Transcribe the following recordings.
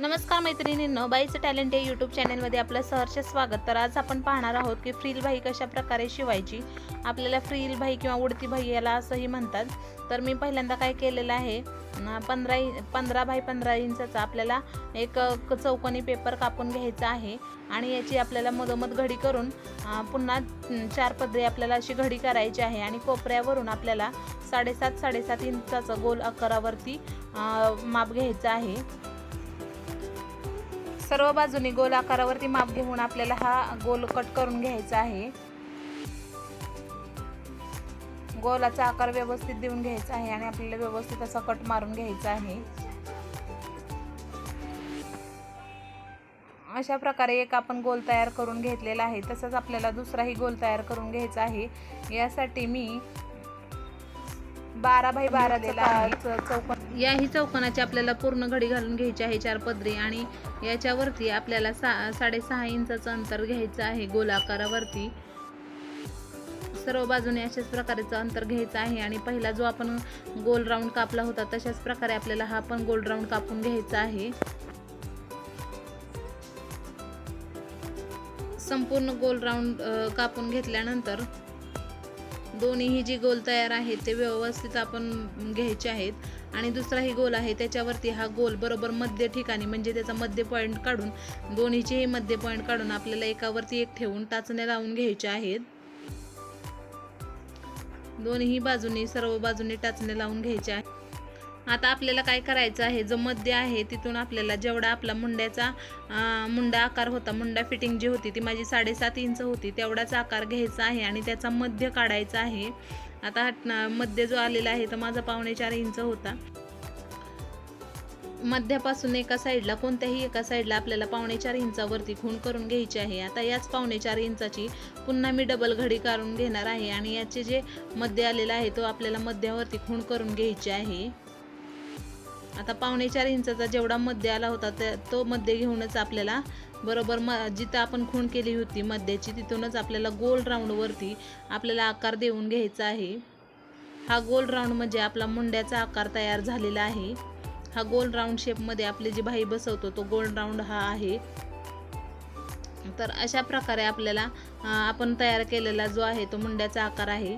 नमस्कार मैत्रिणींनो बाईचं टॅलेंट या यूट्यूब चॅनलमध्ये आपलं सहर्ष स्वागत. तर आज आपण पाहणार आहोत की फ्रील भाई कशा प्रकारे शिवायची. आपल्याला फ्रील भाई किंवा उडती भाई याला असंही म्हणतात. तर मी पहिल्यांदा काय केलेलं आहे पंधरा पंधरा बाय पंधरा इंचाचा आपल्याला एक चौकोनी पेपर कापून घ्यायचा आहे. आणि याची आपल्याला मधोमध घडी करून पुन्हा चार पदरी आपल्याला अशी घडी करायची आहे. आणि कोपऱ्यावरून आपल्याला साडेसात साडेसात इंचाचं गोल आकारावरती माप घ्यायचं आहे. सर्व बाजूनी गोल आकारावरती माप घेऊन आपल्याला हा गोल कट करून घ्यायचा आहे. गोलाचा आकार व्यवस्थित देऊन घ्यायचा आहे आणि आपल्याला व्यवस्थित असा कट मारून घ्यायचा आहे. अशा प्रकारे एक आपण गोल तयार करून घेतलेला आहे. तसंच आपल्याला दुसराही गोल तयार करून घ्यायचा आहे. यासाठी मी बारा बाय बारा चौकोन याही चौकोनाची आपल्याला पूर्ण घडी घालून घ्यायची आहे चार पदरी आणि याच्यावरती आपल्याला सा साडेसहा इंचाचं अंतर घ्यायचं आहे गोल आकारावरती. सर्व बाजूने अशाच प्रकारचं अंतर घ्यायचं आहे आणि पहिला जो आपण गोल राऊंड कापला होता तशाच प्रकारे आपल्याला हा पण गोल राऊंड कापून घ्यायचा आहे. संपूर्ण गोल राऊंड कापून घेतल्यानंतर दोन्हीही जी गोल तयार आहेत ते व्यवस्थित आपण घ्यायचे आहेत. आणि दुसराही गोल आहे त्याच्यावरती हा गोल बरोबर मध्य ठिकाणी म्हणजे त्याचा मध्य पॉईंट काढून दोन्हीचेही मध्य पॉईंट काढून आपल्याला एकावरती एक ठेवून टाचण्या लावून घ्यायच्या आहेत. दोन्ही बाजूनी सर्व बाजूनी टाचण्या लावून घ्यायच्या आहेत. आता आपल्याला काय करायचं आहे? जो मध्य आहे तिथून आपल्याला जेवढा आपला मुंड्याचा मुंडा आकार होता मुंडा फिटिंग जी होती ती माझी साडेसात इंच होती तेवढाच आकार घ्यायचा आहे आणि त्याचा मध्य काढायचा आहे. आता मध्य जो आलेला आहे तर माझा पावणे चार इंच होता. मध्यापासून एका साईडला कोणत्याही एका साईडला आपल्याला पावणे चार इंचावरती खूण करून घ्यायची आहे. आता याच पावणे चार इंचाची पुन्हा मी डबल घडी काढून घेणार आहे आणि याचे जे मध्य आलेला आहे तो आपल्याला मध्यावरती खूण करून घ्यायची आहे. आता पावणे चार इंचाचा जेवढा मध्य आला होता त्या तो मध्य घेऊनच आपल्याला बरोबर म जिथं आपण खूण केली होती मध्याची तिथूनच आपल्याला गोल राऊंडवरती आपल्याला आकार देऊन घ्यायचा आहे. हा गोल राऊंड म्हणजे आपला मुंड्याचा आकार तयार झालेला आहे. हा गोल राऊंड शेपमध्ये आपली जी भाई बसवतो तो गोल राऊंड हा आहे. तर अशा प्रकारे आपल्याला आपण तयार केलेला जो आहे तो मुंड्याचा आकार आहे.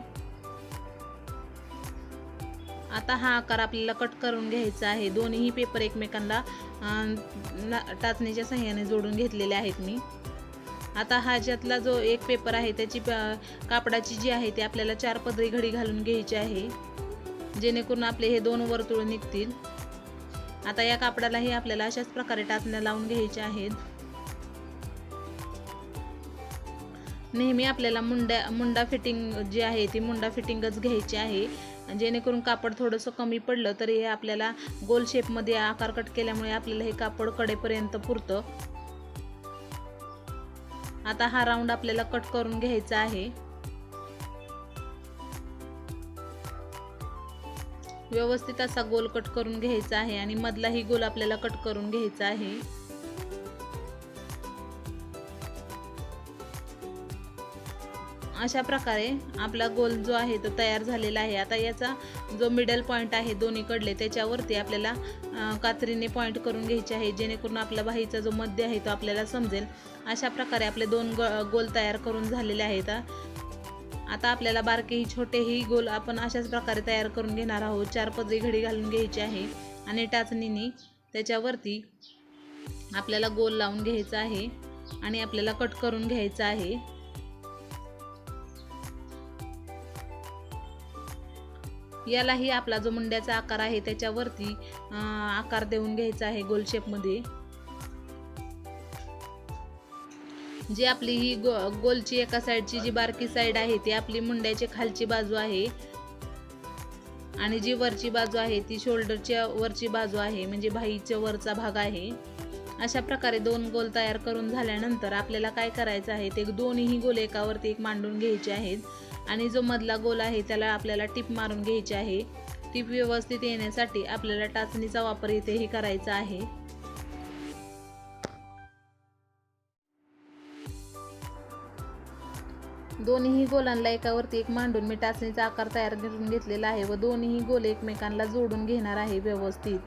आता हा आकार आपल्याला कट करून घ्यायचा आहे. दोन्ही पेपर एकमेकांना टाचणीच्या सहाय्याने जोडून घेतलेले आहेत मी. आता हा ज्यातला जो एक पेपर आहे त्याची प- कापडाची जी आहे ती आपल्याला चार पदरी घडी घालून घ्यायची आहे. जेणेकरून आपले हे दोन वर्तुळ निघतील. आता या कापडालाही आपल्याला अशाच प्रकारे टाचण्या लावून घ्यायच्या आहेत. नेहमी आपल्याला मुंड्या मुंडा फिटिंग जी आहे ती मुंडा फिटिंगच घ्यायची आहे. जेणेकरून कापड थोडंसं कमी पडलं तरी हे आपल्याला गोल शेपमध्ये आकार कट केल्यामुळे आपल्याला हे कापड कडेपर्यंत पुरतं. आता हा राऊंड आपल्याला कट करून घ्यायचा आहे. व्यवस्थित असा गोल कट करून घ्यायचा आहे आणि मधलाही गोल आपल्याला कट करून घ्यायचा आहे. अशा प्रकारे आपला गोल जो आहे तो तयार झालेला आहे. आता याचा जो मिडल पॉईंट आहे दोन्हीकडले त्याच्यावरती आपल्याला कात्रीने पॉईंट करून घ्यायचे आहे. जेणेकरून आपला बाहीचा जो मध्य आहे तो आपल्याला समजेल. अशा प्रकारे आपले दोन ग गोल तयार करून झालेले आहेत. आता आपल्याला बारकेही छोटेही गोल आपण अशाच प्रकारे तयार करून घेणार आहोत. चार पदरी घडी घालून घ्यायची आहे आणि टाचणीने त्याच्यावरती आपल्याला गोल लावून घ्यायचा आहे आणि आपल्याला कट करून घ्यायचा आहे. यालाही आपला जो मुंड्याचा आकार आहे त्याच्यावरती आकार देऊन घ्यायचा आहे गोल शेपमध्ये जी आपली ही गो गोलची एका साईडची जी बारकी साईड आहे ती आपली मुंड्याची खालची बाजू आहे. आणि जी वरची बाजू आहे ती शोल्डरच्या वरची बाजू आहे म्हणजे भाईच्या वरचा भाग आहे. अशा प्रकारे दोन गोल तयार करून झाल्यानंतर आपल्याला काय करायचं आहे ते दोन्ही गोल एकावरती एक मांडून घ्यायचे आहेत. आणि जो मधला गोल आहे त्याला आपल्याला टिप मारून घ्यायची आहे. टिप व्यवस्थित येण्यासाठी आपल्याला टाचणीचा वापर इथेही करायचा आहे. दोन्ही गोलांना एकावरती एक मांडून मी टाचणीचा आकार तयार करून घेतलेला आहे व दोन्ही गोल एकमेकांना जोडून घेणार आहे व्यवस्थित.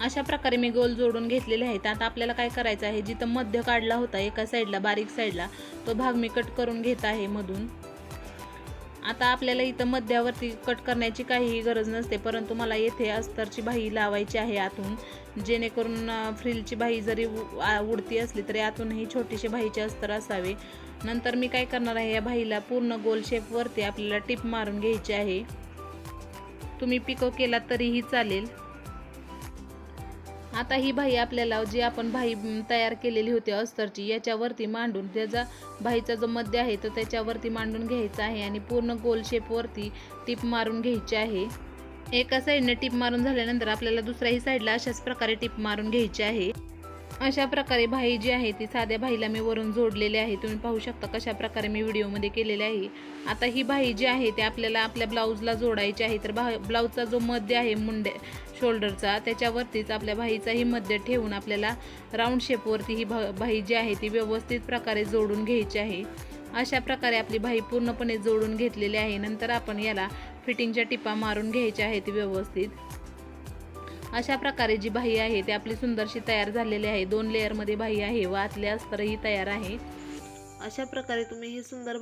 अशा प्रकारे मी गोल जोडून घेतलेले आहेत. आता आपल्याला काय करायचं आहे? जिथं मध्य काढला होता एका साईडला बारीक साईडला तो भाग मी कट करून घेत आहे मधून. आता आपल्याला इथं मध्यावरती कट करण्याची काहीही गरज नसते परंतु मला येथे अस्तरची बाही लावायची आहे आतून. जेणेकरून फ्रिलची बाही जरी उ- उडती असली तरी आतूनही छोटीशी बाहीचे अस्तर असावे. नंतर मी काय करणार आहे? या बाहीला पूर्ण गोल शेपवरती आपल्याला टिप मारून घ्यायची आहे. तुम्ही पिको केला तरीही चालेल. आता ही भाई आपल्याला जी आपण भाई तयार केलेली होती अस्तरची याच्यावरती मांडून त्याचा भाईचा जो मध्य आहे तो त्याच्यावरती मांडून घ्यायचा आहे आणि पूर्ण गोल शेपवरती टिप मारून घ्यायची आहे. एका साईडने टिप मारून झाल्यानंतर आपल्याला दुसऱ्याही साईडला अशाच प्रकारे टिप मारून घ्यायची आहे. अशा प्रकारे भाई जी आहे ती साध्या भाईला मी वरून जोडलेली आहे. तुम्ही पाहू शकता कशा प्रकारे मी व्हिडिओमध्ये केलेले आहे. आता ही भाई जी आहे ती आपल्याला आपल्या ब्लाऊजला जोडायची आहे. तर भा ब्लाऊजचा जो मध्य आहे मुंडे शोल्डरचा त्याच्यावरतीच आपल्या भाईचाही मध्य ठेवून आपल्याला राऊंड शेपवरती ही भा भाई जी आहे ती व्यवस्थित प्रकारे जोडून घ्यायची आहे. अशा प्रकारे आपली भाई पूर्णपणे जोडून घेतलेली आहे. नंतर आपण याला फिटिंगच्या टिपा मारून घ्यायच्या आहेत व्यवस्थित. अशा प्रकारे जी बाही आहे ती आपली सुंदरशी तयार झालेली आहे. दोन लेअरमध्ये बाही आहे व आतले अस्तरही तयार आहे. अशा प्रकारे तुम्ही ही सुंदर